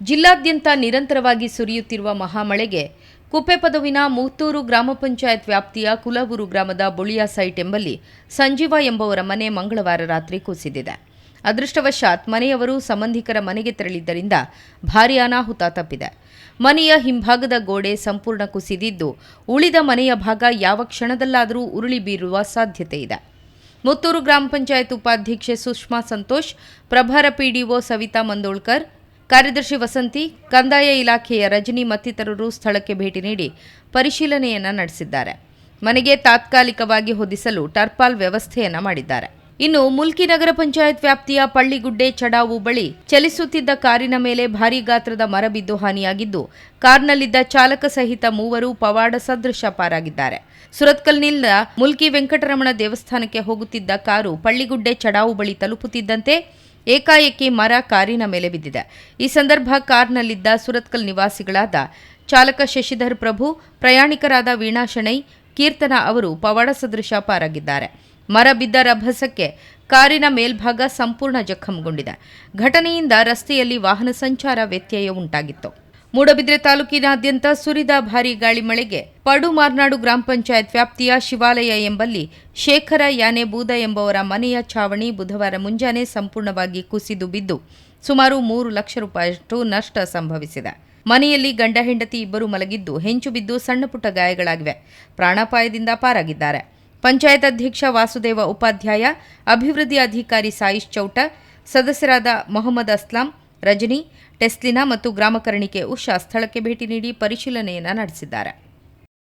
ಜಿಲ್ಲಾದ್ಯಂತ ನಿರಂತರವಾಗಿ ಸುರಿಯುತ್ತಿರುವ ಮಹಾಮಳೆಗೆ ಕುಪ್ಪೆಪದವಿನ ಮೂತ್ತೂರು ಗ್ರಾಮ ಪಂಚಾಯತ್ ವ್ಯಾಪ್ತಿಯ ಕುಲಬೂರು ಗ್ರಾಮದ ಬುಳಿಯ ಸೈಟ್ ಎಂಬಲ್ಲಿ ಸಂಜೀವ ಎಂಬುವರ ಮನೆ ಮಂಗಳವಾರ ರಾತ್ರಿ ಕುಸಿದಿದೆ. ಅದೃಷ್ಟವಶಾತ್ ಮನೆಯವರು ಸಂಬಂಧಿಕರ ಮನೆಗೆ ತೆರಳಿದ್ದರಿಂದ ಭಾರೀ ಅನಾಹುತ ತಪ್ಪಿದೆ. ಮನೆಯ ಹಿಂಭಾಗದ ಗೋಡೆ ಸಂಪೂರ್ಣ ಕುಸಿದಿದ್ದು, ಉಳಿದ ಮನೆಯ ಭಾಗ ಯಾವ ಕ್ಷಣದಲ್ಲಾದರೂ ಉರುಳಿ ಬೀರುವ ಸಾಧ್ಯತೆ ಇದೆ. ಮುತ್ತೂರು ಗ್ರಾಮ ಪಂಚಾಯತ್ ಉಪಾಧ್ಯಕ್ಷೆ ಸುಷ್ಮಾ ಸಂತೋಷ್, ಪ್ರಭಾರ ಪಿಡಿಒ ಸವಿತಾ ಮಂದೋಳ್ಕರ್ ಕಾರ್ಯದರ್ಶಿ ವಸಂತಿ, ಕಂದಾಯ ಇಲಾಖೆಯ ರಜನಿ ಮತ್ತಿತರರು ಸ್ಥಳಕ್ಕೆ ಭೇಟಿ ನೀಡಿ ಪರಿಶೀಲನೆಯನ್ನ ನಡೆಸಿದ್ದಾರೆ. ಮನೆಗೆ ತಾತ್ಕಾಲಿಕವಾಗಿ ಹೊದಿಸಲು ಟರ್ಪಾಲ್ ವ್ಯವಸ್ಥೆಯನ್ನ ಮಾಡಿದ್ದಾರೆ. ಇನ್ನು ಮುಲ್ಕಿ ನಗರ ಪಂಚಾಯತ್ ವ್ಯಾಪ್ತಿಯ ಪಳ್ಳಿಗುಡ್ಡೆ ಚಡಾವು ಬಳಿ ಚಲಿಸುತ್ತಿದ್ದ ಕಾರಿನ ಮೇಲೆ ಭಾರೀ ಗಾತ್ರದ ಮರ ಬಿದ್ದು ಹಾನಿಯಾಗಿದ್ದು, ಕಾರ್ನಲ್ಲಿದ್ದ ಚಾಲಕ ಸಹಿತ ಮೂವರು ಪವಾಡ ಸದೃಶ ಪಾರಾಗಿದ್ದಾರೆ. ಸುರತ್ಕಲ್ನಿಂದ ಮುಲ್ಕಿ ವೆಂಕಟರಮಣ ದೇವಸ್ಥಾನಕ್ಕೆ ಹೋಗುತ್ತಿದ್ದ ಕಾರು ಪಳ್ಳಿಗುಡ್ಡೆ ಚಡಾವು ಬಳಿ ತಲುಪುತ್ತಿದ್ದಂತೆ ಏಕಾಏಕಿ ಮರ ಕಾರಿನ ಮೇಲೆ ಬಿದ್ದಿದೆ. ಈ ಸಂದರ್ಭ ಕಾರ್ನಲ್ಲಿದ್ದ ಸುರತ್ಕಲ್ ನಿವಾಸಿಗಳಾದ ಚಾಲಕ ಶಶಿಧರ್ ಪ್ರಭು, ಪ್ರಯಾಣಿಕರಾದ ವೀಣಾ ಶೆಣೈ, ಕೀರ್ತನ ಅವರು ಪವಾಡ ಸದೃಶ ಪಾರಾಗಿದ್ದಾರೆ. ಮರ ಬಿದ್ದ ರಭಸಕ್ಕೆ ಕಾರಿನ ಮೇಲ್ಭಾಗ ಸಂಪೂರ್ಣ ಜಖಂಗೊಂಡಿದೆ. ಘಟನೆಯಿಂದ ರಸ್ತೆಯಲ್ಲಿ ವಾಹನ ಸಂಚಾರ ವ್ಯತ್ಯಯ ಉಂಟಾಗಿತ್ತು. ಮೂಡಬಿದ್ರೆ ತಾಲೂಕಿನಾದ್ಯಂತ ಸುರಿದ ಭಾರೀ ಗಾಳಿ ಮಳೆಗೆ ಪಡು ಮಾರ್ನಾಡು ಗ್ರಾಮ ಪಂಚಾಯತ್ ವ್ಯಾಪ್ತಿಯ ಶಿವಾಲಯ ಎಂಬಲ್ಲಿ ಶೇಖರ ಯಾನೆ ಬೂದ ಎಂಬವರ ಮನೆಯ ಛಾವಣಿ ಬುಧವಾರ ಮುಂಜಾನೆ ಸಂಪೂರ್ಣವಾಗಿ ಕುಸಿದು ಬಿದ್ದು ಸುಮಾರು ಮೂರು ಲಕ್ಷ ರೂಪಾಯಿಯಷ್ಟು ನಷ್ಟ ಸಂಭವಿಸಿದೆ. ಮನೆಯಲ್ಲಿ ಗಂಡ ಹೆಂಡತಿ ಇಬ್ಬರು ಮಲಗಿದ್ದು ಹೆಂಚು ಬಿದ್ದು ಸಣ್ಣಪುಟ್ಟ ಗಾಯಗಳಾಗಿವೆ. ಪ್ರಾಣಾಪಾಯದಿಂದ ಪಾರಾಗಿದ್ದಾರೆ. ಪಂಚಾಯತ್ ಅಧ್ಯಕ್ಷ ವಾಸುದೇವ ಉಪಾಧ್ಯಾಯ, ಅಭಿವೃದ್ಧಿ ಅಧಿಕಾರಿ ಸಾಯಿಶ್ ಚೌಟ, ಸದಸ್ಯರಾದ ಮೊಹಮ್ಮದ್ ಅಸ್ಲಾಂ ರಜನಿ ಟೆಸ್ಲಿನಾ ಮತ್ತು ಗ್ರಾಮಕರಣಿಕೆ ಉಷಾ ಸ್ಥಳಕ್ಕೆ ಭೇಟಿ ನೀಡಿ ಪರಿಶೀಲನೆಯನ್ನು ನಡೆಸಿದ್ದಾರೆ.